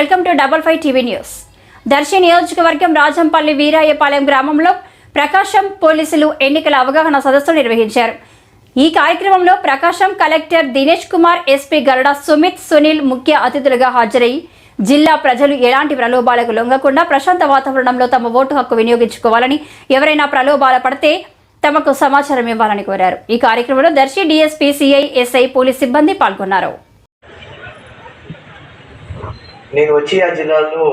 Welcome to double five TV news. Darsi నియోజకవర్గం రాజంపల్లి వీరాయపాలెం గ్రామంలో ప్రకాశం పోలీసులు ఎన్నికల అవగాహన సదస్సు నిర్వహించారు. ఈ కార్యక్రమంలో ప్రకాశం కలెక్టర్ దినేష్ కుమార్ ఎస్పీ గరుడ సుమిత్ సునీల్ ముఖ్య అతిథులుగా హాజరై జిల్లా ప్రజలు ఎలాంటి ప్రలోభాలకు లొంగకుండా ప్రశాంత వాతావరణంలో తమ ఓటు హక్కు వినియోగించుకోవాలని ఎవరైనా ప్రలోభాల పడితే తమకు సమాచారం ఇవ్వాలని కోరారు. ఈ కార్యక్రమంలో Darsi DSP CI SI police సిబ్బంది పాల్గొన్నారు. నేను వచ్చి ఆ జిల్లాలో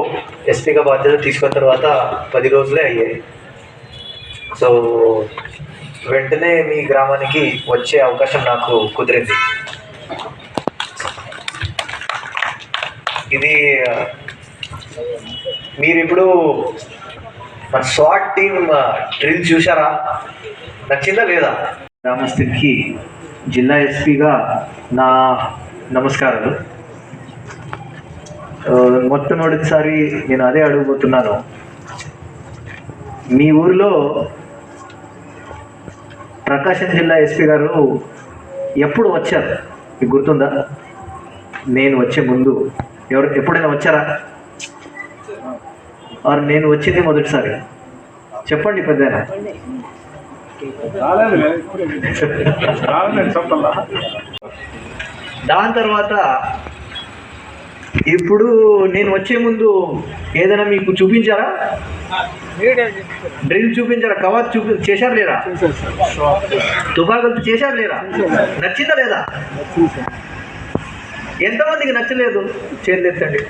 ఎస్పీగా బాధ్యత తీసుకున్న తర్వాత పది రోజులే అయ్యాయి. సో వెంటనే మీ గ్రామానికి వచ్చే అవకాశం నాకు కుదిరింది. ఇది మీరు ఇప్పుడు మన స్వాట్ టీమ్ డ్రిల్ చూసారా నచ్చిందా లేదా? గ్రామస్తుడికి జిల్లా ఎస్పీగా నా నమస్కారాలు. మొట్టమొదటిసారి నేను అదే అడగబోతున్నాను మీ ఊర్లో ప్రకాశం జిల్లా ఎస్పీ గారు ఎప్పుడు వచ్చారు? మీకు గుర్తుందా? నేను వచ్చే ముందు. ఎవరు ఎప్పుడైనా వచ్చారా? ఆర్ నేను వచ్చింది మొదటిసారి. చెప్పండి పెద్దనా దాని తర్వాత ఇప్పుడు నేను వచ్చే ముందు ఏదైనా మీకు చూపించారా? డ్రిల్ చూపించారా? కవాత్ చూపి చేశారు లేరా తుపాకులు చేశారు లేరా నచ్చిందా లేదా? ఎంతమందికి నచ్చలేదు? చేతులు ఎత్తండి.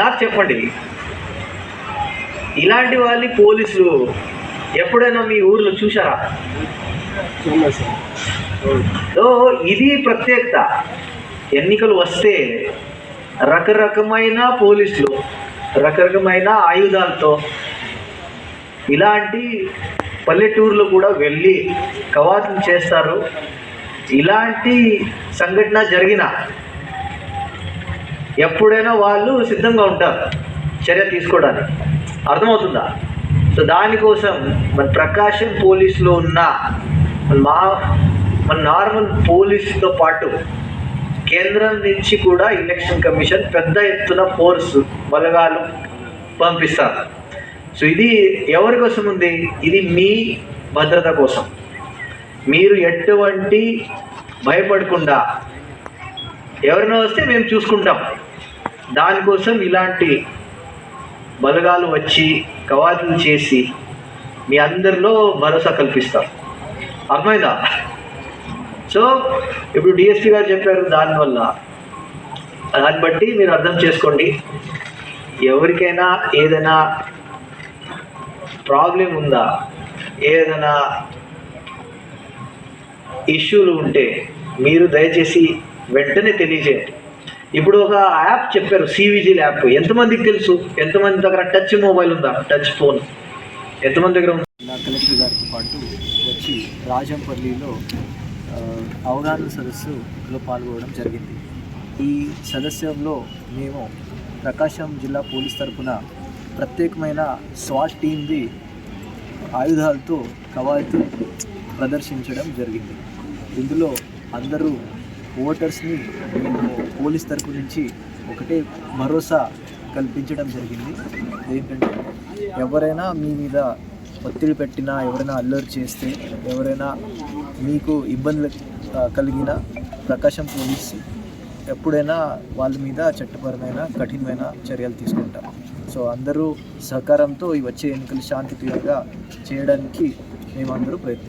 నాకు చెప్పండి. ఇలాంటి వాళ్ళని పోలీసులు ఎప్పుడైనా మీ ఊర్లో చూసారా సో ఇది ప్రత్యేకత. ఎన్నికలు వస్తే రకరకమైన పోలీసులు రకరకమైన ఆయుధాలతో ఇలాంటి పల్లెటూర్లు కూడా వెళ్ళి కవాతులు చేస్తారు. ఇలాంటి సంఘటన జరిగిన ఎప్పుడైనా వాళ్ళు సిద్ధంగా ఉంటారు చర్య తీసుకోవడానికి. అర్థమవుతుందా? సో దానికోసం మన ప్రకాశం పోలీసులో ఉన్న మన మా మన నార్మల్ పోలీసుతో పాటు కేంద్రం నుంచి కూడా ఎలక్షన్ కమిషన్ పెద్ద ఎత్తున ఫోర్స్ బలగాలు పంపిస్తారు. సో ఇది ఎవరి కోసం ఉంది? ఇది మీ భద్రత కోసం. మీరు ఎటువంటి భయపడకుండా ఎవరైనా వస్తే మేము చూసుకుంటాం. దానికోసం ఇలాంటి బలగాలు వచ్చి కవాతులు చేసి మీ అందరిలో భరోసా కల్పిస్తారు. అర్థమైందా? సో ఇప్పుడు డిఎస్పీ గారు చెప్పారు దానివల్ల. దాన్ని బట్టి మీరు అర్థం చేసుకోండి. ఎవరికైనా ఏదైనా ప్రాబ్లం ఉందా? ఏదైనా ఇష్యూలు ఉంటే మీరు దయచేసి వెంటనే తెలియజేయండి. ఇప్పుడు ఒక యాప్ చెప్పారు సివిజిల్ యాప్. ఎంతమందికి తెలుసు? ఎంతమంది దగ్గర టచ్ మొబైల్ ఉందా? Touch phone. ఎంతమంది దగ్గర ఉందా? కలెక్టర్ గారితో పాటు వచ్చి రాజంపల్లిలో అవగాహన సదస్సులో పాల్గొనడం జరిగింది. ఈ సదస్సులో మేము ప్రకాశం జిల్లా పోలీస్ తరఫున ప్రత్యేకమైన స్వాట్ టీమ్ది ఆయుధాలతో కవాయతు ప్రదర్శించడం జరిగింది. ఇందులో అందరూ ఓటర్స్ని మేము పోలీస్ తరపు నుంచి ఒకటే భరోసా కల్పించడం జరిగింది. ఏంటంటే ఎవరైనా మీ మీద ఒత్తిడి పెట్టినా ఎవరైనా అల్లరి చేస్తే ఎవరైనా మీకు ఇబ్బందులు కలిగిన ప్రకాశం పోలీస్ ఎప్పుడైనా వాళ్ళ మీద చట్టపరమైన కఠినమైన చర్యలు తీసుకుంటాం సో అందరూ సహకారంతో ఈ వచ్చే ఎన్నికలు శాంతియుతంగా చేయడానికి మేమందరూ ప్రయత్నం